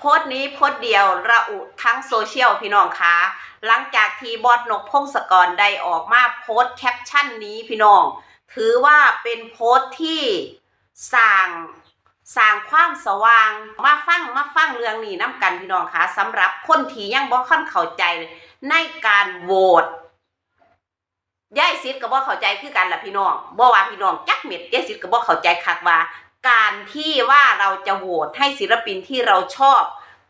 โพสต์นี้โพสต์เดียวระอุทั้งโซเชียลพี่น้องคะหลังจากที่บอสนกพงศกรได้ออกมาโพสต์แคปชั่นนี้พี่น้อง ถือว่าเป็นโพสต์ที่สร้างสร้างความสว่างมาฟังมาฟังเรื่องนี้น้ำกันพี่น้องคะสำหรับคนที่ยังบ่ค่อนเข้าใจในการโหวตยายซิดก็บ่เข้าใจคือกันล่ะพี่น้องบ่ว่าพี่น้องจักเม็ดยายซิดก็บ่เข้าใจคักว่า การที่ว่าเราจะโหวตให้ศิลปินที่เราชอบ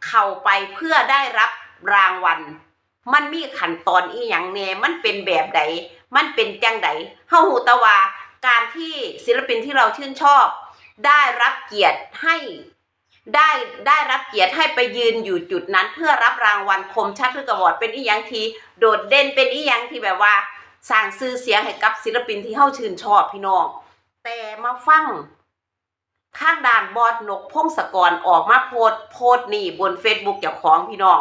เข้าไปเพื่อได้รับรางวัล มันมีขั้นตอนอีหยังแน่มันเป็นแบบใดมันเป็นจังใดเฮาหูตะว่าการที่ศิลปินที่เราชื่นชอบ ได้รับเกียรติให้ได้ได้รับเกียรติให้ไปยืนอยู่จุดนั้น เพื่อรับรางวัลคมชัดหรือกระวอดเป็นอีหยังทีโดดเด่นเป็นอีหยังที่แบบว่าสร้างชื่อเสียงให้กับศิลปินที่เฮาชื่นชอบพี่น้องแต่มาฟัง ข้างด่านบอดนกพงศกรออกมาโพสโพสนี่บนเฟซบุ๊กเจ้าของพี่น้อง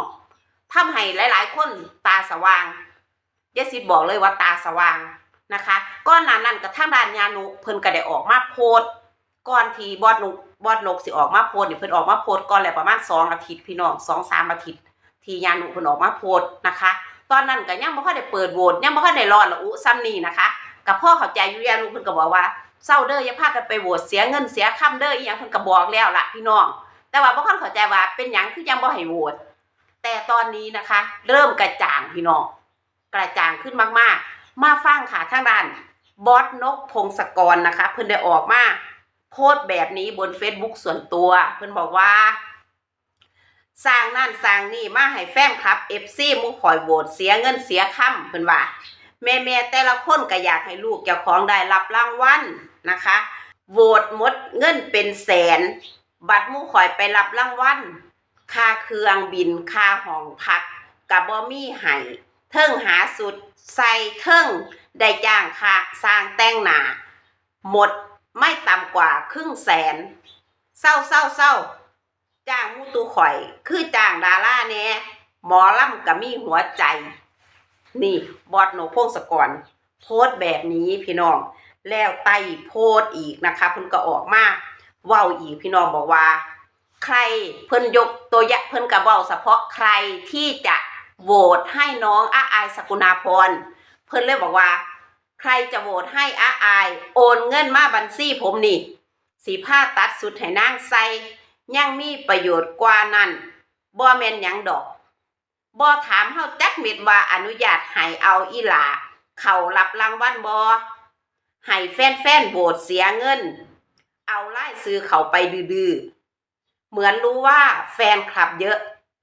ทำให้หลาย ๆ คนตาสว่างเยสิดบอกเลยว่าตาสว่างนะคะก้อนหนานั้นกับทางด้านยานุเพิ่นก็ได้ออกมาโพสก่อนที่บอดนกบอดนกสิออกมาโพสนี่เพิ่นออกมาโพสก่อนแล้วประมาณสองอาทิตย์พี่น้องสองสามอาทิตย์ ที่ยานุเพิ่นออกมาโพสนะคะ ตอนนั้นก็ยังบ่ค่อยได้เปิดโหวตยังบ่ค่อยได้รอดละอุซ้ำนี่นะคะกับพ่อเข้าใจอยู่ยานุเพิ่นก็บอกว่า เศร้าเด้ออย่าพากันไปโหวตเสียเงินเสียคำเด้ออีหยังเพิ่นก็บอกแล้วล่ะพี่น้อง แต่ว่าบ่ค่อยเข้าใจว่าเป็นหยังคือยังบ่ให้โหวตแต่ตอนนี้นะคะ เริ่มกระจ่างพี่น้องกระจ่างขึ้นมากๆ มาฟังค่ะทางด้านบอสนกพงศกรนะคะ เพิ่นได้ออกมาโพสต์แบบนี้บน Facebook ส่วนตัว เพิ่นบอกว่าสร้างนั่นสร้างนี่มาให้แฟนคลับ FC หมู่คอยโหวตเสียเงินเสียคำเพิ่นว่า แม่แม่แต่ละคนก็อยากให้ลูกเจ้าของได้รับรางวัล นะคะโหวตมดเงินเป็นแสน บัตรมู่ข่อยไปรับรางวัลค่าเครื่องบินค่าห้องพักกับบ่มีให้เทิงหาสุดใส่เทิงได้จ้างค่าสร้างแต่งหนาหมดไม่ต่ำกว่าครึ่งแสนเศร้าเศร้าเศร้าจ้างมูตูข่อย คือจ้างดาราแหน่หมอลำก็มีหัวใจ นี่บอดโนพงศกรโพสแบบนี้พี่น้อง แล้วไต่โพสต์อีกนะคะเพิ่นก็ออกมาเว้าอีกพี่น้องบอกว่า ใครเพิ่นยกตัวอยะเพิ่นก็เว้าเฉพาะใครที่จะโหวตให้น้องอาอายสกุณาพรเพิ่นเลยบอกว่า ใครจะโหวตให้อาอาย โอนเงินมาบัญชีผมนี่ สีผ้าตัดสุดให้นางใส่ยังมีประโยชน์กว่านั้นบ่แม่นหยังดอกบ่ถามเฮาจักเม็ดว่าอนุญาตให้เอาอีหลา เข้ารับรางวัลบ่ ให้แฟนๆโหวตเสียเงิน เอาไล่ซื้อเขาไปดื้อเหมือนรู้ว่าแฟนคลับเยอะ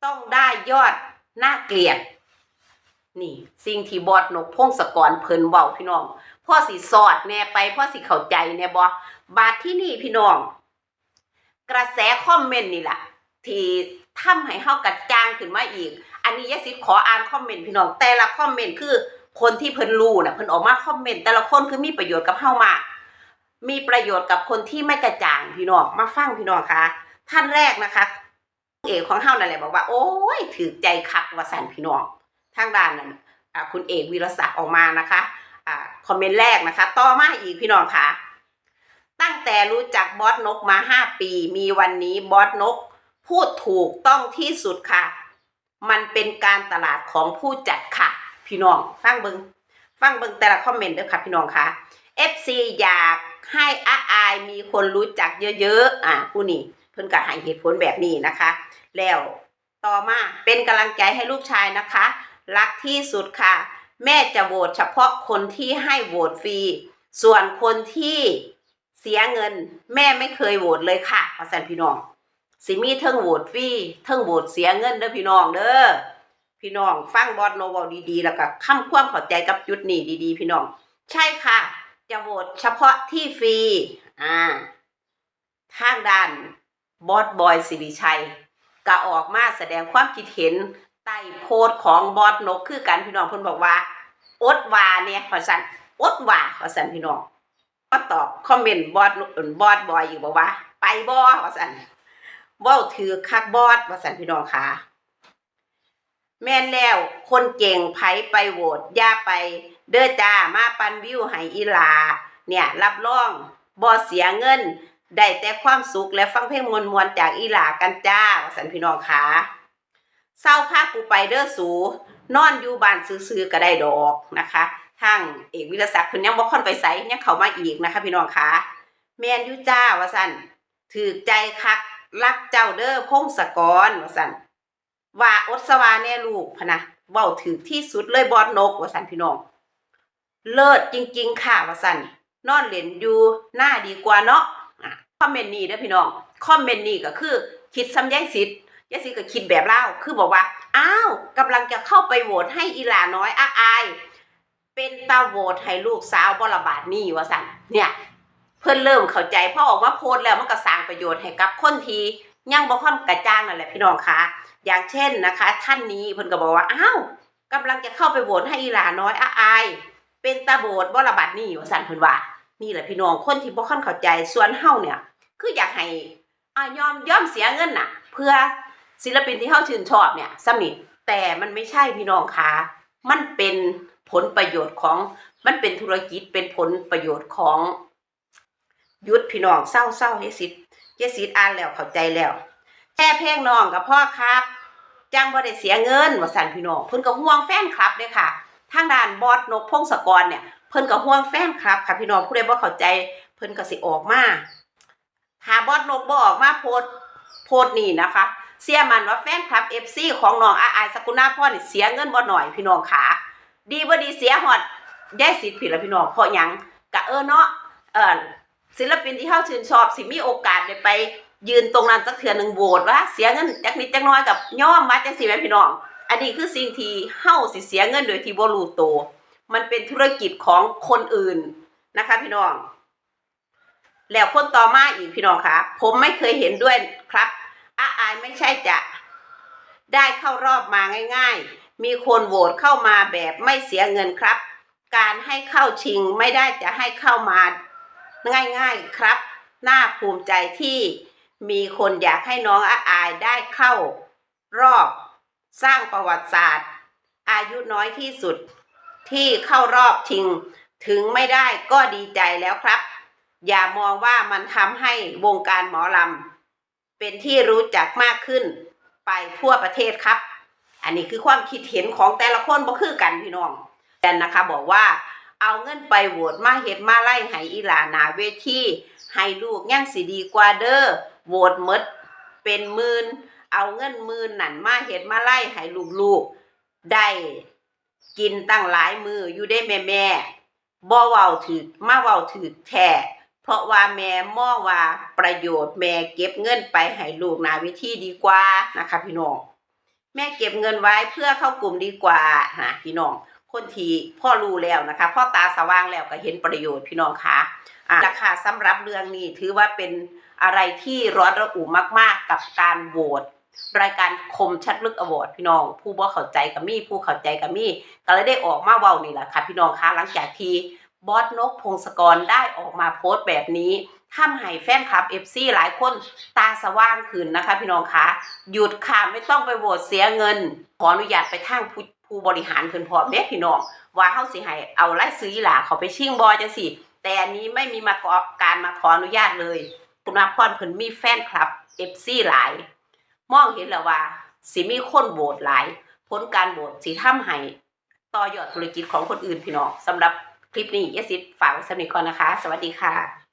ต้องได้ยอดน่าเกลียด นี่ สิ่งที่บอดนกพงศกรเพิ่นเว้าพี่น้องพ่อสิสอดแน่ไปพ่อสิเข้าใจแน่บ่บาดที่นี่พี่น้อง กระแสคอมเมนต์นี่แหละที่ทำให้เฮากระจ่างขึ้นมาอีก อันนี้ยายสิขออ่านคอมเมนต์พี่น้อง แต่ละคอมเมนต์คือ คนที่เพิ่นรู้น่ะเพิ่นออกมาคอมเมนต์แต่ละคนคือมีประโยชน์กับเฮามากมีประโยชน์กับคนที่ไม่กระจ่างพี่น้องมาฟังพี่น้องคะท่านแรกนะคะ เอกของเฮานั่นแหละบอกว่า โอ้ยถือใจคักว่าสันพี่น้องทางด้านนั้นอ่าคุณเอกวีรศักดิ์ออกมานะคะอ่าคอมเมนต์แรกนะคะ ต่อมาอีกพี่น้องคะตั้งแต่รู้จักบอสนกมาห้าปี มีวันนี้บอสนก พูดถูกต้องที่สุดค่ะ มันเป็นการตลาดของผู้จัดค่ะ พี่น้อง ฟังเบิงฟังเบิงแต่ละคอมเมนต์เด้อค่ะพี่น้องค่ะ FC อยากให้อาอายมีคนรู้จักเยอะๆ อะผู้นี่เพิ่นก็ให้เหตุผลแบบนี้นะคะ แล้วต่อมาเป็นกำลังใจให้ลูกชายนะคะ รักที่สุดค่ะ แม่จะโหวตเฉพาะคนที่ให้โหวตฟรี ส่วนคนที่เสียเงิน แม่ไม่เคยโหวตเลยค่ะพอสันพี่น้องสิมีเทิงโหวตฟรีเทิงโหวตเสียเงินเด้อพี่น้องเด้อ พี่น้อง ฟังบอสโนเวลดีๆ แล้วก็คำความเข้าใจกับจุดนี้ดีๆ พี่น้อง ใช่ค่ะ จะโหวตเฉพาะที่ฟรี อ่า ทางด้านบอสบอยสิริชัยก็ออกมาแสดงความคิดเห็นใต้โพสของบอสนกคือกันพี่น้องเพิ่นบอกว่าอดว่าเนี่ยพอสันอดว่าพอสันพี่น้องมาตอบคอมเมนต์บอสบอสบอยอยู่บอกว่า ไปบ่พอสันเว้าถือคักบอดว่าสันพี่น้องค่ะ แม่นแล้ว คนเก่งไผไปโหวตอย่าไป เด้อจ้ามาปันวิวให้อีหลา เนี่ยรับรองบ่เสียเงิน ได้แต่ความสุขและฟังเพลงมวนๆจากอีหลากันจ้าวสันพี่น้องค่ะเศร้าพากูไปเด้อสู นอนอยู่บ้านซื้อๆก็ได้ดอกนะคะทางเอกวิรศักดิ์เพิ่นยังบ่ค่อนไปไสยังเข้ามาอีกนะคะ พี่น้องค่ะแมนยูจ้าว่าสันถือใจคักรักเจ้าเด้อพงศกรว่าซั่น ว่าอดสวาแน่ลูกพนะเว้าถือที่สุดเลยบอดนกว่าสันพี่น้อง เลิศจริง ๆ ค่ะว่าสันนอนเล่นอยู่หน้าดีกว่าเนาะคอมเมนต์นี้เด้อพี่น้องคอมเมนต์นี้ก็คือคิดซ้ำแย้งสิทธิ์ยายสิทธิ์ก็คิดแบบเล่าคือบอกว่าอ้าวกำลังจะเข้าไปโหวตให้อีหลาน้อยอาอาย เป็นตาโหวตให้ลูกสาวบรบาดนี่ว่าสันเนี่ยเพิ่นเริ่มเข้าใจพอออกมาโพสแล้วมันก็สร้างประโยชน์ให้กับคนที ยังบ่ค่อนกระจ่างนั่นแหละพี่น้องคะอย่างเช่นนะคะ ท่านนี้เพิ่นก็บอกว่าอ้าวกำลังจะเข้าไปโหวตให้อีหลาน้อยอาอายเป็นตาโบดบรบาดนี่ว่าสั่นเพิ่นว่า นี่แหละพี่น้องคนที่บ่ค่อนเข้าใจส่วนเฮาเนี่ย คืออยากให้อ่ายอมยอมเสียเงินน่ะ เพื่อศิลปินที่เฮาชื่นชอบเนี่ยสมิทแต่มันไม่ใช่พี่น้องคะมันเป็นผลประโยชน์ของมันเป็นธุรกิจเป็นผลประโยชน์ของ หยุทธพี่น้องเศร้าเศร้าเยสิทธิ์เยสิทธิ์อ่านแล้วเข้าใจแล้วแค่เพลงน้องกับพ่อครับจังบ่ได้เสียเงินว่าสั่นพี่น้องเพิ่นก็ห่วงแฟนคลับเด้ค่ะทางด้านบอสนกพงศกรเนี่ยเพิ่นก็ห่วงแฟนคลับค่ะพี่น้องผู้ใดบ่เข้าใจ เพิ่นก็สิออกมาถ้าบอสนกบ่ออกมาโพสโพสนี่นะคะ เสียมันว่าแฟนคลับ FC ของน้องอาอายสกุณาพรนี่เสียเงินบ่หน่อยพี่น้องขาดีบ่ดีเสียฮอดยายสิทธิ์พี่ละพี่น้องเพราะหยังกะเออเนาะเออ ศิลปินที่เฮาชื่นชอบสิมีโอกาสได้ไป ยืนตรงนั้นสักเทื่อหนึ่งโหวตว่าเสียเงินจักนิดจักน้อยกับย่อมมาจังซี่แม่พี่น้อง อันนี้คือสิ่งที่เฮาสิเสียเงินโดยที่บ่รู้ตัวมันเป็นธุรกิจของคนอื่นนะคะ พี่น้อง แล้วคนต่อมาอีกพี่น้องคะผมไม่เคยเห็นด้วยครับอาอายไม่ใช่จะได้เข้ารอบมาง่าย ๆ มีคนโหวตเข้ามาแบบไม่เสียเงินครับ การให้เข้าชิงไม่ได้จะให้เข้ามา ง่าย ๆครับน่าภูมิใจที่มีคนอยากให้น้องอาอายได้เข้ารอบสร้างประวัติศาสตร์ อายุน้อยที่สุดที่เข้ารอบชิง ถึงไม่ได้ก็ดีใจแล้วครับ อย่ามองว่ามันทำให้วงการหมอลำเป็นที่รู้จักมากขึ้นไปทั่วประเทศครับ อันนี้คือความคิดเห็นของแต่ละคนบ่คือกันพี่น้องแต่นะคะบอกว่า เอาเงินไปโหวตมาเฮ็ดมาไล่ให้อีหลานาเวทีให้ลูกยังสิดีกว่าเด้อโหวตหมดเป็นหมื่นเอาเงินหมื่นนั่นมาเฮ็ดมาไล่ให้ลูกๆได้กินตั้งหลายมืออยู่ได้แม่แม่บ่เว้าถึกมาเว้าถึกแท้เพราะว่าแม่มองว่าประโยชน์แม่เก็บเงินไปให้ลูกนาเวทีดีกว่านะคะพี่น้องแม่เก็บเงินไว้เพื่อเข้ากลุ่มดีกว่านะพี่น้อง คนที่พ่อรู้แล้วนะคะพ่อตาสว่างแล้วก็เห็นประโยชน์พี่น้องคะ่ะราคาสำหรับเรื่องนี้ถือว่าเป็นอะไรที่ร้อนระอุมากๆกับการโหวตรายการคมชัดลึกอวอร์ดพี่น้อง ผู้บ่เข้าใจกับมี่ผู้เข้าใจกับมี่ก็เลยได้ออกมาเว้านี่แหละค่ะพี่น้องคะหลังจากที่บอสนกพงศกรได้ออกมาโพสต์แบบนี้ทำให้แฟนคลับ FC หลายคนตาสว่างขึ้นนะคะ พี่น้องคะหยุดค่ะไม่ต้องไปโหวตเสียเงิน ขออนุญาตไปทางผู้ ผู้บริหารเพิ่นพร้อมเด้พี่น้องว่าเฮาสิให้เอาไล่ซื้อหล่าเขาไปชิงบอจังสิแต่อันนี้ไม่มีมาขอการมาขออนุญาตเลย คุณอาพรเพิ่นมีแฟนคลับ FC หลาย มองเห็นแล้วว่า สิมีคนโหวตหลาย ผลการโหวตสิทำให้ต่อยอดธุรกิจของคนอื่นพี่น้องสำหรับคลิปนี้ยสิฝากไว้สำหรับนิทก่อนนะคะ สวัสดีค่ะ